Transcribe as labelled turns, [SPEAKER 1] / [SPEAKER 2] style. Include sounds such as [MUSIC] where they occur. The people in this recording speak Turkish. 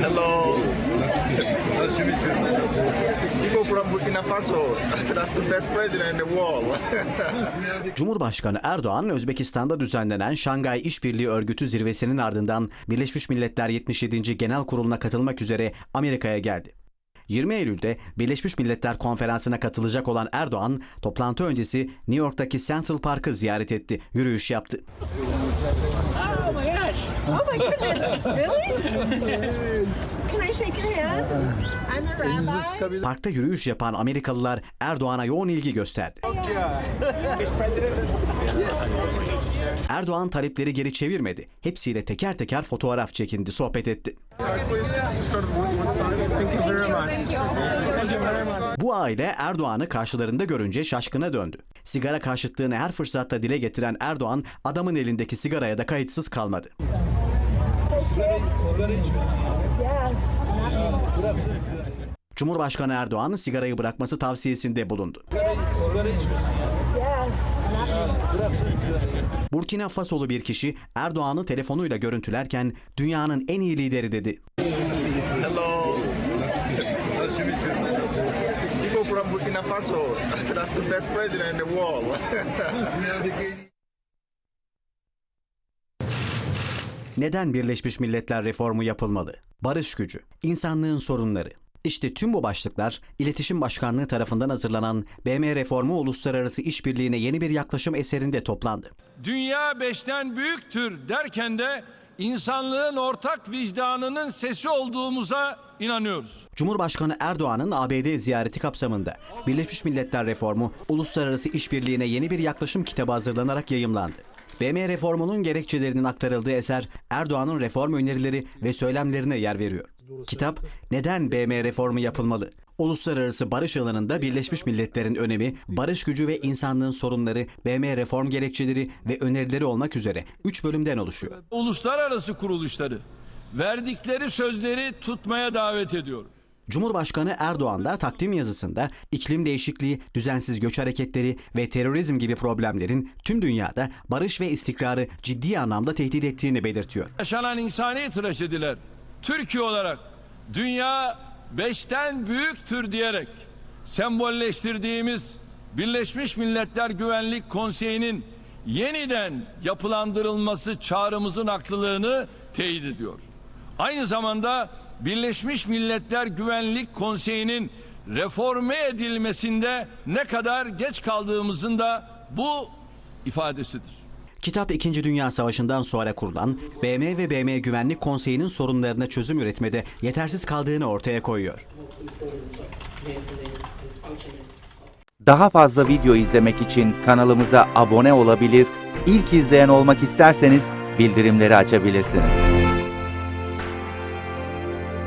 [SPEAKER 1] Hello. Nice to meet you. People from Burkina Faso. [LAUGHS] That's the best president in the world. [LAUGHS]
[SPEAKER 2] Cumhurbaşkanı Erdoğan, Özbekistan'da düzenlenen Şangay İşbirliği Örgütü zirvesinin ardından Birleşmiş Milletler 77. Genel Kurulu'na katılmak üzere Amerika'ya geldi. 20 Eylül'de Birleşmiş Milletler Konferansı'na katılacak olan Erdoğan, toplantı öncesi New York'taki Central Park'ı ziyaret etti, yürüyüş yaptı.
[SPEAKER 3] Oh my. Oh goodness. Really? Can I shake your hand? I'm a rabbi.
[SPEAKER 2] Parkta yürüyüş yapan Amerikalılar Erdoğan'a yoğun ilgi gösterdi. Erdoğan talepleri geri çevirmedi. Hepsiyle teker teker fotoğraf çekindi, sohbet etti. Bu aile Erdoğan'ı karşılarında görünce şaşkına döndü. Sigara karşıtlığını her fırsatta dile getiren Erdoğan, adamın elindeki sigaraya da kayıtsız kalmadı. Cumhurbaşkanı Erdoğan sigarayı bırakması tavsiyesinde bulundu. Burkina Fasolu bir kişi Erdoğan'ı telefonuyla görüntülerken dünyanın en iyi lideri dedi.
[SPEAKER 1] Hello. People from Burkina Faso. [LAUGHS] That's the best president in the world. [LAUGHS]
[SPEAKER 2] Neden Birleşmiş Milletler reformu yapılmalı? Barış gücü, insanlığın sorunları. İşte tüm bu başlıklar İletişim Başkanlığı tarafından hazırlanan BM Reformu Uluslararası İşbirliğine yeni bir yaklaşım eserinde toplandı.
[SPEAKER 4] Dünya beşten büyüktür derken de insanlığın ortak vicdanının sesi olduğumuza inanıyoruz.
[SPEAKER 2] Cumhurbaşkanı Erdoğan'ın ABD ziyareti kapsamında Birleşmiş Milletler Reformu Uluslararası İşbirliğine yeni bir yaklaşım kitabı hazırlanarak yayımlandı. BM reformunun gerekçelerinin aktarıldığı eser Erdoğan'ın reform önerileri ve söylemlerine yer veriyor. Kitap neden BM reformu yapılmalı? Uluslararası barış alanında Birleşmiş Milletler'in önemi, barış gücü ve insanlığın sorunları, BM reform gerekçeleri ve önerileri olmak üzere 3 bölümden oluşuyor.
[SPEAKER 4] Uluslararası kuruluşları verdikleri sözleri tutmaya davet ediyorum.
[SPEAKER 2] Cumhurbaşkanı Erdoğan da takdim yazısında iklim değişikliği, düzensiz göç hareketleri ve terörizm gibi problemlerin tüm dünyada barış ve istikrarı ciddi anlamda tehdit ettiğini belirtiyor.
[SPEAKER 4] Yaşanan insani trajediler Türkiye olarak dünya beşten büyüktür diyerek sembolleştirdiğimiz Birleşmiş Milletler Güvenlik Konseyi'nin yeniden yapılandırılması çağrımızın haklılığını teyit ediyor. Aynı zamanda Birleşmiş Milletler Güvenlik Konseyi'nin reforme edilmesinde ne kadar geç kaldığımızın da bu ifadesidir.
[SPEAKER 2] Kitap 2. Dünya Savaşı'ndan sonra kurulan BM ve BM Güvenlik Konseyi'nin sorunlarına çözüm üretmede yetersiz kaldığını ortaya koyuyor.
[SPEAKER 5] Daha fazla video izlemek için kanalımıza abone olabilir, ilk izleyen olmak isterseniz bildirimleri açabilirsiniz.